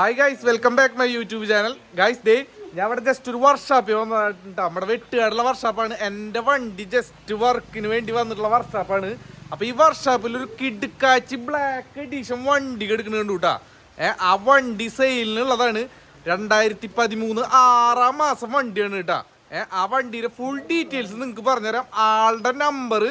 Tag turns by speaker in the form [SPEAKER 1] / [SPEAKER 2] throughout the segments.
[SPEAKER 1] Hi guys welcome back my YouTube channel guys ദേ ഞാൻ ഇവിടെ just ഒരു വർക്ക്ഷോപ്പിൽ വന്നിട്ടുണ്ട് നമ്മുടെ വെട്ടുകാടുള്ള വർക്ക്ഷോപ്പാണ് എന്റെ വണ്ടി ജസ്റ്റ് വർക്കിന് വേണ്ടി വന്നിട്ടുള്ള വർക്ക്ഷോപ്പാണ് അപ്പോൾ ഈ വർക്ക്ഷോപ്പിൽ ഒരു കിടുക്കാച്ചി ബ്ലാക്ക് എഡീഷൻ വണ്ടി എടുക്കുന്നുണ്ട് കേട്ടാ ഏ ആ വണ്ടി സെയിലിനുള്ളതാണ് രണ്ടായിരത്തി പതിമൂന്ന് ആറാം മാസം വണ്ടിയാണ് കേട്ടാ ഏ ആ വണ്ടിയുടെ ഫുൾ ഡീറ്റെയിൽസ് നിങ്ങൾക്ക് പറഞ്ഞുതരാം. ആളുടെ നമ്പർ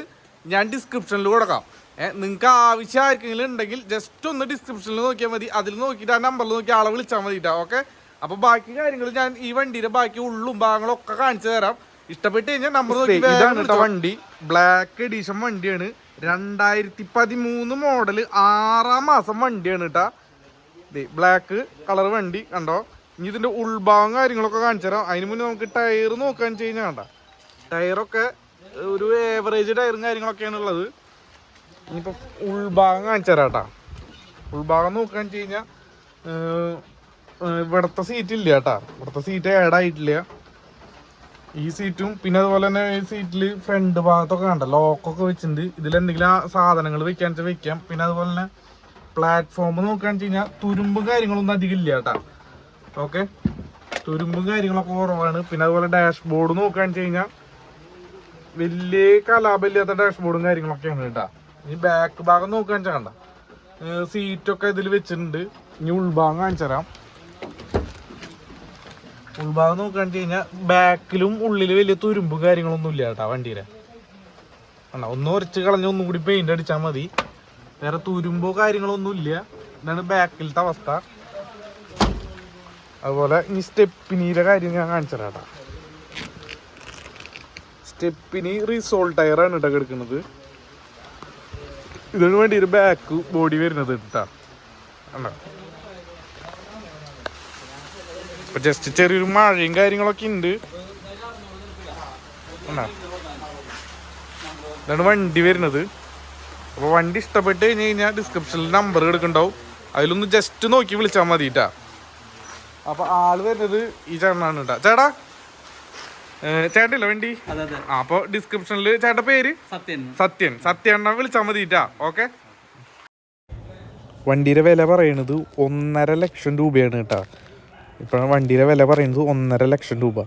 [SPEAKER 1] ഞാൻ ഡിസ്ക്രിപ്ഷനിൽ കൊടുക്കാം. ഏഹ് നിങ്ങൾക്ക് ആവശ്യം ആർക്കെങ്കിലും ഉണ്ടെങ്കിൽ ജസ്റ്റ് ഒന്ന് ഡിസ്ക്രിപ്ഷനിൽ നോക്കിയാൽ മതി. അതിൽ നോക്കിയിട്ട് ആ നമ്പറിൽ നോക്കി ആളെ വിളിച്ചാൽ മതി കേട്ടോ ഓക്കെ അപ്പോൾ ബാക്കി കാര്യങ്ങൾ ഞാൻ ഈ വണ്ടിയുടെ ബാക്കി ഉള്ളും ഭാഗങ്ങളും ഒക്കെ കാണിച്ചു തരാം. ഇഷ്ടപ്പെട്ട് കഴിഞ്ഞാൽ നമ്പർ നോക്കി വണ്ടി. ബ്ലാക്ക് എഡീഷൻ വണ്ടിയാണ്. രണ്ടായിരത്തി പതിമൂന്ന് മോഡൽ ആറാം മാസം വണ്ടിയാണ് കേട്ടാ ബ്ലാക്ക് കളർ വണ്ടി കണ്ടോ? ഇനി ഇതിന്റെ ഉൾഭാഗം കാര്യങ്ങളൊക്കെ കാണിച്ചു തരാം. അതിന് മുന്നേ നമുക്ക് ടയർ നോക്കാൻ വെച്ച് കഴിഞ്ഞാൽ കണ്ട? ടയറൊക്കെ ഒരു ഏവറേജ് ടയറും കാര്യങ്ങളൊക്കെയാണ് ഉള്ളത്. ഇനിയിപ്പോൾ ഉൾഭാഗം കാണിച്ചു തരാം കേട്ടാ. ഉൾഭാഗം നോക്കുകയെന്ന് വെച്ച് കഴിഞ്ഞാൽ ഇവിടുത്തെ സീറ്റ് ഇല്ല കേട്ടാ. ഇവിടുത്തെ സീറ്റ് ആഡ് ആയിട്ടില്ല. ഈ സീറ്റും പിന്നെ അതുപോലെ തന്നെ ഈ സീറ്റിൽ ഫ്രണ്ട് ഭാഗത്തൊക്കെ കണ്ട? ലോക്കൊക്കെ വെച്ചിട്ടുണ്ട്. ഇതിൽ എന്തെങ്കിലും സാധനങ്ങൾ വെക്കാൻ വെച്ചാൽ വെക്കാം. പിന്നെ അതുപോലെ തന്നെ പ്ലാറ്റ്ഫോം നോക്കാൻ വെച്ച് കഴിഞ്ഞാൽ തുരുമ്പും കാര്യങ്ങളൊന്നും അധികം ഇല്ല കേട്ടാ. ഓക്കെ തുരുമ്പും കാര്യങ്ങളൊക്കെ കുറവാണ്. പിന്നെ അതുപോലെ ഡാഷ്ബോർഡ് നോക്കുകയാണെന്ന് വെച്ച് കഴിഞ്ഞാൽ വലിയ കലാപമില്ലാത്ത ഡാഷ്ബോർഡും കാര്യങ്ങളൊക്കെയാണ് കേട്ടാ. ഇനി ബാക്ക് ഭാഗം നോക്കാൻ കണ്ട. സീറ്റൊക്കെ ഇതിൽ വെച്ചിട്ടുണ്ട്. ഇനി ഉൾഭാഗം കാണിച്ചു തരാം. ഉൾഭാഗം നോക്കാൻ വെച്ച് കഴിഞ്ഞാൽ ബാക്കിലും ഉള്ളിൽ വലിയ തുരുമ്പ് കാര്യങ്ങളൊന്നും ഇല്ല കേട്ടാ വണ്ടിയുടെ കണ്ട? ഒന്ന് ഉരച്ച് കളഞ്ഞ് ഒന്നും കൂടി പെയിന്റ് അടിച്ചാൽ മതി. വേറെ തുരുമ്പോ കാര്യങ്ങളൊന്നും ഇല്ല. ഇതാണ് ബാക്കിലത്തെ അവസ്ഥ. അതുപോലെ ഇനി സ്റ്റെപ്പിനീടെ കാര്യം ഞാൻ കാണിച്ചു തരാം കേട്ടാ. സ്റ്റെപ്പിനി റിസോൾട്ട് ടയറാണ് കേട്ടോ കിടക്കുന്നത്. ഇതിന് വേണ്ടി ഒരു ബാക്ക് ബോഡി വരുന്നത് കേട്ടാ ജസ്റ്റ് ചെറിയൊരു മഴയും കാര്യങ്ങളൊക്കെ ഉണ്ട്? ഇതാണ് വണ്ടി വരുന്നത്. അപ്പോൾ വണ്ടി ഇഷ്ടപ്പെട്ട് കഴിഞ്ഞ് കഴിഞ്ഞാൽ ഡിസ്ക്രിപ്ഷനിൽ നമ്പർ എടുക്കണ്ടാവും. അതിലൊന്ന് ജസ്റ്റ് നോക്കി വിളിച്ചാൽ മതി കേട്ടാ അപ്പൊ ആൾ വരുന്നത് ഈ ചേട്ടനാണ് കേട്ടാ. ചേട്ടാ ചേട്ടല്ല വണ്ടി? അപ്പൊ ഡിസ്ക്രിപ്ഷനിൽ ചേട്ട പേര്?
[SPEAKER 2] സത്യൻ.
[SPEAKER 1] സത്യൻ. സത്യണ്ണ വിളിച്ചാൽ മതിട്ടാ ഓക്കെ? വണ്ടിയുടെ വില പറയണത് ഒന്നര ലക്ഷം രൂപയാണ് കേട്ടാ ഇപ്പോഴാണ് വണ്ടിയുടെ വില പറയുന്നത് ഒന്നര ലക്ഷം രൂപ.